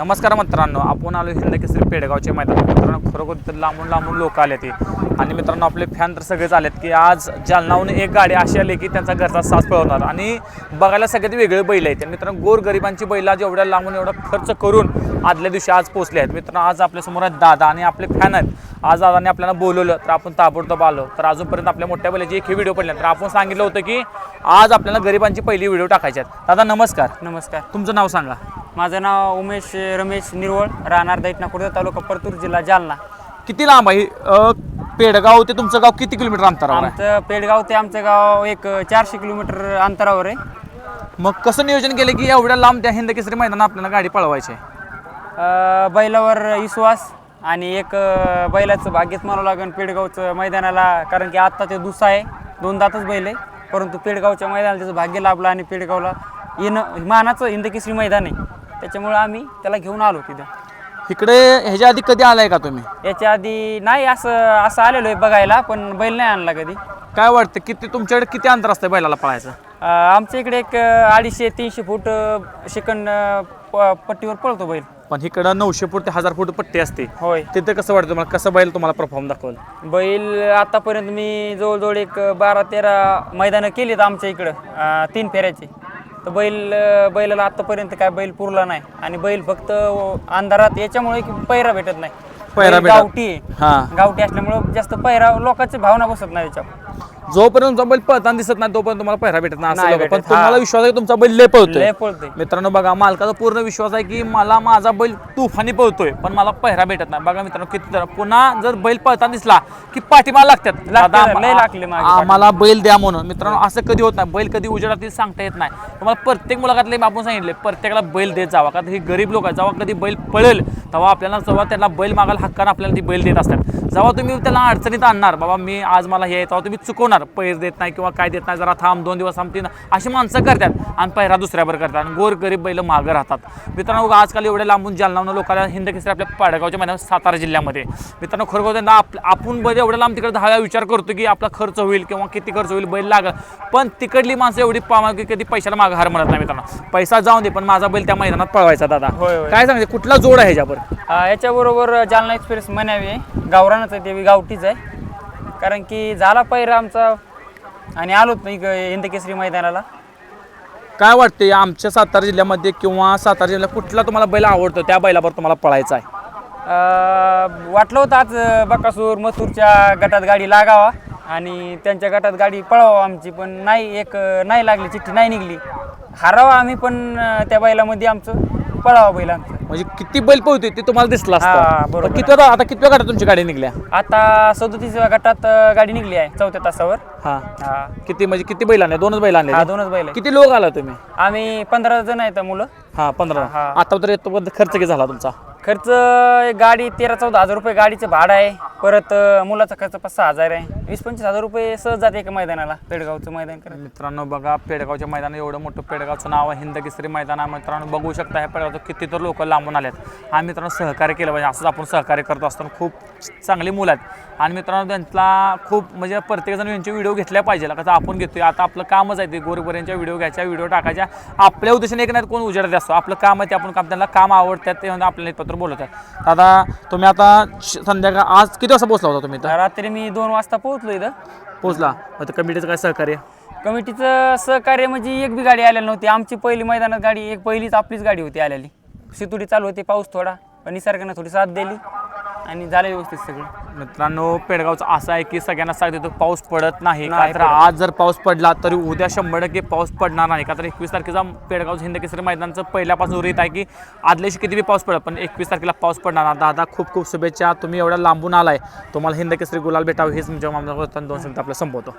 नमस्कार मित्रांनो आपण आलो हिंद केसरी पेडगावच्या मैदानात. मित्रांनो खरोखर तर लांबून लांबून लोक आले ते आणि मित्रांनो आपले फॅन तर सगळेच आलेत की आज जालनाहून एक गाडी अशी आली की त्यांचा घरचा सास पळवणार. आणि बघायला सगळ्यात वेगळे बैल आहेत. मित्रांनो गोरगरिबांची बैल आज एवढ्या लांबून एवढा खर्च करून आदल्या दिवशी आज पोहोचले आहेत. मित्रांनो आज आपल्यासमोर आहेत दादा आणि आपले फॅन आहेत. आज दादाने आपल्याला बोलवलं तर आपण ताबडतोब आलो. तर अजूनपर्यंत आपल्या मोठ्या बैलाची एक व्हिडिओ पडले तर आपण सांगितलं होतं की आज आपल्याला गरिबांची पहिली व्हिडिओ टाकायची आहेत. दादा नमस्कार. नमस्कार. तुमचं नाव सांगा. माझं नाव उमेश रमेश निरवळ राहणार दैठणा खुर्द तालुका परतूर जिल्हा जालना. किती लांब आहे? अ, पेडगाव ते तुमचं गाव किती किलोमीटर अंतरावर आहे? आमचं पेडगाव ते आमचं गाव एक चारशे किलोमीटर अंतरावर आहे. मग कसं नियोजन केलं की एवढ्या लांब त्या हिंद केसरी मैदानात आपल्याला गाडी पळवायची आहे? अं, बैलावर विश्वास आणि एक अं, बैलाचं भाग्यच म्हणावं लागेल पेडगावचं मैदानाला कारण की आत्ता ते दुसरा आहे. दोन दातच बैल आहे. परंतु पेडगावच्या मैदानाला त्याचं भाग्य लाभलं आणि पेडगावला येणं मानाचं हिंदकेसरी मैदान आहे. त्याच्यामुळं आम्ही त्याला घेऊन आलो तिथं. इकडे ह्याच्या आधी कधी आलाय का तुम्ही? याच्या आधी नाही असं असं आलेलो आहे बघायला पण बैल नाही आणला कधी. काय वाटतं किती तुमच्याकडे किती अंतर असतं बैलाला पळायचं? अ, आमच्या इकडे एक अ, अडीचशे तीनशे फूट प- पट्टीवर पळतो बैल. पण इकडं नऊशे फूट ते हजार फूट पट्टी असते. होय. तिथे कसं वाटतं तुम्हाला? कसं बैल तुम्हाला परफॉर्म दाखवलं? बैल आतापर्यंत मी जवळजवळ एक बारा तेरा मैदानं केलीत आमच्या इकडं अ, तीन फेऱ्याचे. तर बैल बैलाला आतापर्यंत काय बैल पुरला नाही. आणि बैल फक्त अंधारात याच्यामुळे की पैरा भेटत नाही. पैरा बैल भेटत- गावठी आहे. हां. गावठी असल्यामुळं जास्त पैरा लोकांची भावना बसत नाही त्याच्यावर जोपर्यंत तुमचा बैल पळताना दिसत नाही तोपर्यंत तुम्हाला पहिरा भेटत नाही. असं नाही लोकं. पण भेटत, तुम्हाला. विश्वास आहे की तुमचा बैल लय पळतोय? मित्रांनो बघा मालकाचा पूर्ण विश्वास आहे की मला माझा बैल तुफानी पळतोय पण मला पहिरा भेटत नाही. बघा मित्रांनो किती जण- पुन्हा जर बैल पळताना दिसला की पाठीमाग लागतात. दादा, आम- लय लागले मागे आम्हाला बैल द्या म्हणून. मित्रांनो असं कधी होत नाही. बैल कधी उजेडात येईल सांगता येत नाही. तुम्हाला प्रत्येक मुलाखतले आपण सांगितले प्रत्येकाला बैल देत जावा. कारण ही गरीब लोक आहेत. जेव्हा कधी बैल पळेल तेव्हा आपल्याला जेव्हा त्यांना बैल मागायला हक्कानं आपल्याला ती बैल देत असतात. जेव्हा तुम्ही त्याला अडचणीत आणणार बाबा मी आज मला हे आहे, तेव्हा तुम्ही चुकवणार पैर देत नाही किंवा काय देत नाही जरा थांब दोन दिवस थांब तीन अशी माणसं करतात आणि पहिरा दुसऱ्यावर करतात आणि गोर गरीब बैल मागं राहतात. मित्रांनो आजकाल एवढे लांबून जालनावून लोकांना हिंद केसरी आपल्या पाडगावच्या मैदानात सातारा जिल्ह्यामध्ये. मित्रांनो खरोखर त्यांना आप आपण बैल एवढ्या लांब तिकडे दहा विचार करतो की आपला खर्च होईल किंवा किती खर्च होईल बैल लागल. पण तिकडली माणसं एवढी पामा की कधी पैशाला मागं हार म्हणत नाही मित्रांनो. पैसा जाऊन दे पण माझा बैल त्या मैदानात पळवायचा दादा. काय सांगते कुठला जोड आहे ह्याच्यावर? याच्याबरोबर जालना एक्सप्रेस म्हणावी. आहे गावरानच आहे बी गावठीच आहे. कारण की झाला पहिरा आमचा आणि आलोत हिंदकेसरी मैदानाला. काय वाटते आमच्या सातारा जिल्ह्यामध्ये किंवा सातारा जिल्ह्यात कुठला तुम्हाला बैल आवडतो? त्या बैलावर तुम्हाला पळायचा आहे. वाटलं होतं आज बकासूर मथुरच्या गटात गाडी लागावा आणि त्यांच्या गटात गाडी पळावा आमची पण नाही एक नाही लागली चिठ्ठी नाही निघली. हारावा आम्ही पण त्या बैलामध्ये आमचं. पळावा बैल आमचं म्हणजे किती बैल पळतोय ते तुम्हाला दिसलं हा, असतं बरोबर. पण किती आता कितव्या गाड्या तुमची गाडी निघल्या? आता सदोतीसव्या गटात अ, गाडी निघली आहे चौथ्या तासावर. हा. हा. किती म्हणजे किती बैल आणले? दोनच बैल आणले हा दोनच बैल आहे किती लोक आला तुम्ही? आम्ही पंधरा जण आहेत मुलं. हा पंधरा. हा. आता तर येतो खर्च किती झाला तुमचा? खर्च गाडी तेरा चौदा हजार रुपये गाडीचं भाडं आहे. परत मुलाचा खर्च पाच सहा हजार आहे. वीस पंचवीस हजार रुपये सहज जाते एका मैदानाला पेडगावचं मैदान करा मित्रांनो बघा पेडगावच्या मैदान एवढं मोठं पेडगावचं नाव आहे हिंद केसरी मैदान आहे. मित्रांनो बघू शकता ह्या पेडगावचं किती तर लोक लांबून आल्यात हा मित्रांनो सहकार्य केलं पाहिजे असंच आपण सहकार्य करत असताना खूप चांगली मुलं आहेत. आणि मित्रांनो त्यांना खूप म्हणजे प्रत्येकजण यांचे व्हिडिओ घेतल्या पाहिजे. कसं आपण घेतोय आता आपलं कामच आहे ते. गोरगोऱ्यांच्या व्हिडिओ घ्यायच्या व्हिडिओ टाकायच्या. आपल्या उद्देशाने एक नाही कोण उजेडत असतो. आपलं काम आहे ते आपण काम त्यांना काम आवडतात ते म्हणजे आपल्याला पत्र बोलवतात. दादा तुम्ही आता संध्याकाळ आज किती वाजता पोहोचला होता तुम्ही रात्री मी दोन वाजता पोहोचलो इथं. पोहोचला. आता कमिटीचं काय सहकार्य? कमिटीचं सहकार्य म्हणजे एक बी गाडी आलेली नव्हती. आमची पहिली मैदानात गाडी एक पहिलीच आपलीच गाडी होती आलेली. सितुडी चालू होती पाऊस थोडा पण निसर्गानं थोडी साथ दिली. आणि झालं व्यवस्थित सगळं. मित्रांनो पेडगावचं असं आहे की सगळ्यांना सांगतो तो पाऊस पडत नाही. का तर आज जर पाऊस पडला तरी उद्या शंभर टक्के पाऊस पडणार नाही. का तर एकवीस तारखेचा पेडगाव हिंद केसरी मैदानचं पहिल्यापासून रीत आहे की आदल्याशी किती बी पाऊस पडत पण एकवीस तारखेला पाऊस पडणार नाही. दादा खूप खूप शुभेच्छा. तुम्ही एवढ्या लांबून आलाय. तुम्हाला हिंद केसरी गुलाल भेटावं हेच तुमच्या मामला दोन शब्द आपलं संपवतो.